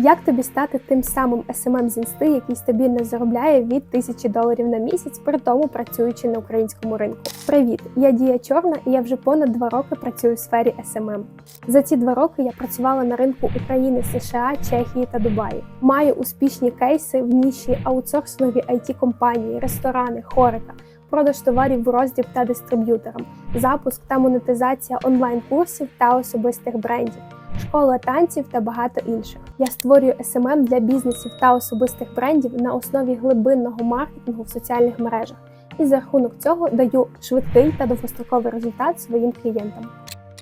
Як тобі стати тим самим SMM з інсти, який стабільно заробляє від 1000 доларів на місяць, при тому працюючи на українському ринку? Привіт! Я Дія Чорна, і я вже понад два роки працюю в сфері SMM. За ці два роки я працювала на ринку України, США, Чехії та Дубаї. Маю успішні кейси в ніші аутсорсингові it компанії, ресторани, хорика. Продаж товарів в роздріб та дистриб'юторам, запуск та монетизація онлайн-курсів та особистих брендів, школа танців та багато інших. Я створюю SMM для бізнесів та особистих брендів на основі глибинного маркетингу в соціальних мережах і за рахунок цього даю швидкий та довгостроковий результат своїм клієнтам.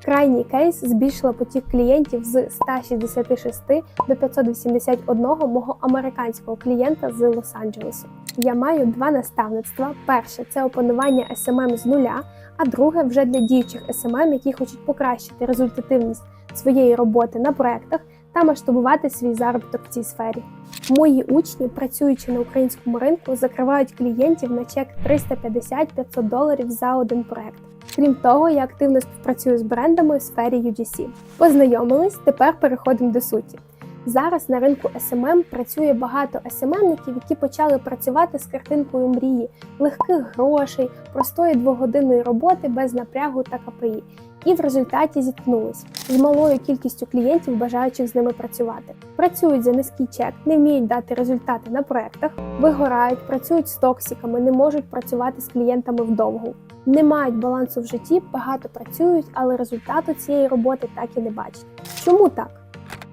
Крайній кейс збільшила потік клієнтів з 166 до 581 мого американського клієнта з Лос-Анджелесу. Я маю два наставництва. Перше це опанування SMM з нуля, а друге вже для діючих SMM, які хочуть покращити результативність своєї роботи на проектах та масштабувати свій заробіток в цій сфері. Мої учні, працюючи на українському ринку, закривають клієнтів на чек 350-500 доларів за один проект. Крім того, я активно співпрацюю з брендами в сфері UGC. Познайомились, тепер переходимо до суті. Зараз на ринку SMM працює багато SMM-ників, які почали працювати з картинкою мрії, легких грошей, простої двогодинної роботи без напрягу та КПІ. І в результаті зіткнулись з малою кількістю клієнтів, бажаючих з ними працювати. Працюють за низький чек, не вміють дати результати на проектах, вигорають, працюють з токсиками, не можуть працювати з клієнтами вдовгу. Не мають балансу в житті, багато працюють, але результату цієї роботи так і не бачать. Чому так?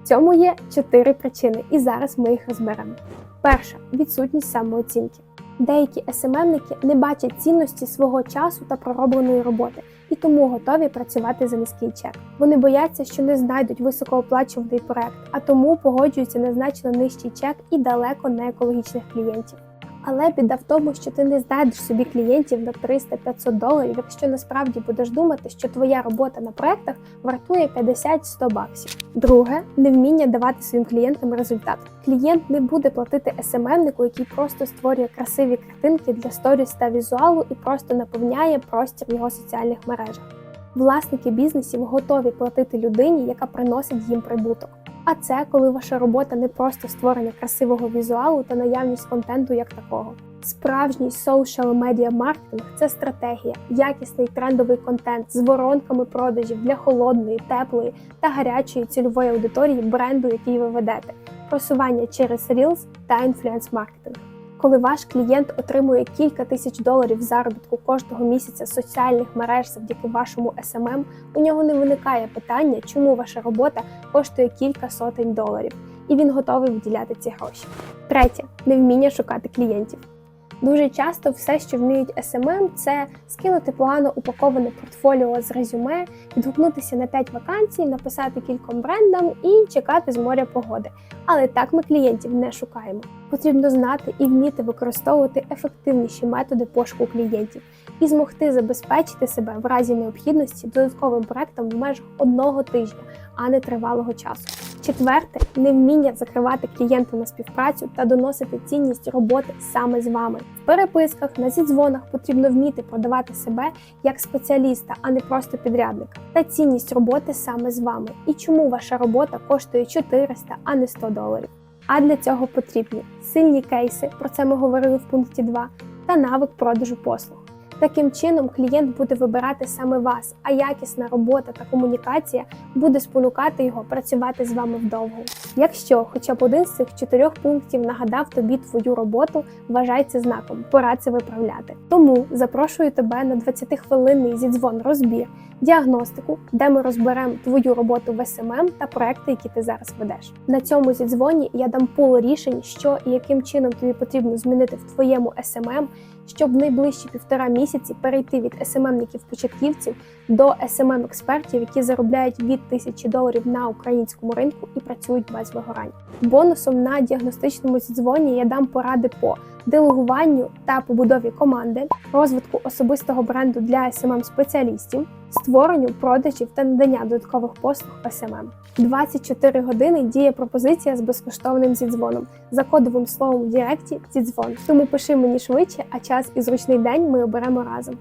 В цьому є чотири причини, і зараз ми їх розберемо. Перша відсутність самооцінки. Деякі СММники не бачать цінності свого часу та проробленої роботи і тому готові працювати за низький чек. Вони бояться, що не знайдуть високооплачуваний проект, а тому погоджуються на значно нижчий чек і далеко не екологічних клієнтів. Але біда в тому, що ти не знайдеш собі клієнтів на 300-500 доларів, якщо насправді будеш думати, що твоя робота на проектах вартує 50-100 баксів. Друге невміння давати своїм клієнтам результат. Клієнт не буде платити СММнику, який просто створює красиві картинки для сторіс та візуалу і просто наповняє простір в його соціальних мережах. Власники бізнесів готові платити людині, яка приносить їм прибуток. А це коли ваша робота не просто створення красивого візуалу та наявність контенту як такого. Справжній соушал медіа маркетинг це стратегія, якісний трендовий контент з воронками продажів для холодної, теплої та гарячої цільової аудиторії бренду, який ви ведете, просування через Reels та інфлюенс-маркетинг. Коли ваш клієнт отримує кілька тисяч доларів заробітку кожного місяця соціальних мереж завдяки вашому SMM, у нього не виникає питання, чому ваша робота коштує кілька сотень доларів, і він готовий виділяти ці гроші. Третє невміння шукати клієнтів. Дуже часто все, що вміють SMM, це скинути погано упаковане портфоліо з резюме, відгукнутися на 5 вакансій, написати кільком брендам і чекати з моря погоди. Але так ми клієнтів не шукаємо. Потрібно знати і вміти використовувати ефективніші методи пошуку клієнтів і змогти забезпечити себе в разі необхідності додатковим проектом в межах одного тижня, а не тривалого часу. Четверте невміння закривати клієнта на співпрацю та доносити цінність роботи саме з вами. В переписках на зідзвонах потрібно вміти продавати себе як спеціаліста, а не просто підрядника, та цінність роботи саме з вами. І чому ваша робота коштує 400, а не 100 доларів. А для цього потрібні сильні кейси, про це ми говорили в пункті 2, та навик продажу послуг. Таким чином, клієнт буде вибирати саме вас, а якісна робота та комунікація буде спонукати його працювати з вами вдовго. Якщо хоча б один з цих чотирьох пунктів нагадав тобі твою роботу, вважай це знаком, пора це виправляти. Тому запрошую тебе на 20-хвилинний зідзвон розбір, діагностику, де ми розберемо твою роботу в СММ та проекти, які ти зараз ведеш. На цьому зідзвоні я дам пул рішень, що і яким чином тобі потрібно змінити в твоєму СММ, щоб найближчі півтора місяці перейти від СММників-початківців до smm експертів які заробляють від тисячі доларів на українському ринку і працюють без вигорань. Бонусом на діагностичному зідзвоні я дам поради по делегуванню та побудові команди, розвитку особистого бренду для SMM-спеціалістів, створенню продажів та надання додаткових послуг SMM. 24 години діє пропозиція з безкоштовним зідзвоном за кодовим словом в Директі зідзвон. Тому пиши мені швидше, а час і зручний день ми оберемо разом.